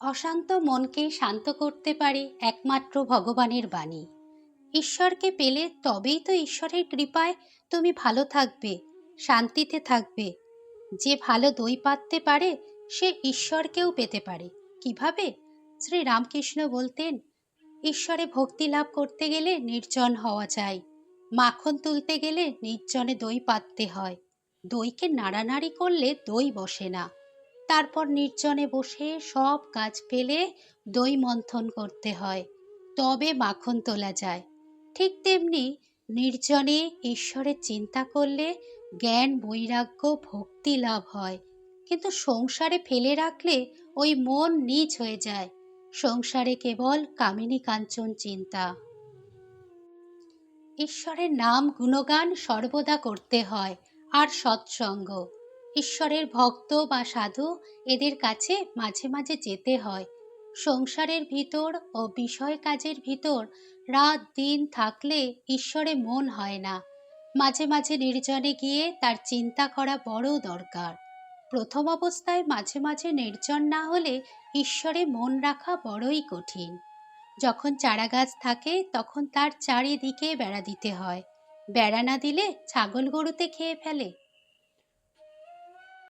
অশান্ত মনকে শান্ত করতে পারে একমাত্র ভগবানের বাণী। ঈশ্বরকে পেলে তবেই তো ঈশ্বরের কৃপায় তুমি ভালো থাকবে, শান্তিতে থাকবে। যে ভালো দই পাততে পারে, সে ঈশ্বরকেও পেতে পারে। কীভাবে? শ্রী রামকৃষ্ণ বলতেন, ঈশ্বরে ভক্তি লাভ করতে গেলে নির্জন হওয়া চাই মাখন তুলতে গেলে নির্জনে দই পাততে হয়। দইকে নাড়ানাড়ি করলে দই বসে না। তারপর নির্জনে বসে সব কাজ ফেলে দই মন্থন করতে হয়, তবে মাখন তোলা যায়। ঠিক তেমনি নির্জনে ঈশ্বরের চিন্তা করলে জ্ঞান, বৈরাগ্য, ভক্তি লাভ হয়, কিন্তু সংসারে ফেলে রাখলে ওই মন নিচ হয়ে যায়। সংসারে কেবল কামিনী কাঞ্চন চিন্তা। ঈশ্বরের নাম গুণগান সর্বদা করতে হয়, আর সৎসঙ্গ। ঈশ্বরের ভক্ত বা সাধু এদের কাছে মাঝে মাঝে যেতে হয়। সংসারের ভিতর ও বিষয় কাজের ভিতর রাত দিন থাকলে ঈশ্বরে মন হয় না। মাঝে মাঝে নির্জনে গিয়ে তার চিন্তা করা বড় দরকার। প্রথম অবস্থায় মাঝে মাঝে নির্জন না হলে ঈশ্বরে মন রাখা বড়ই কঠিন। যখন চারা গাছ থাকে তখন তার চারিদিকে বেড়া দিতে হয়। বেড়া না দিলে ছাগল গরুতে খেয়ে ফেলে।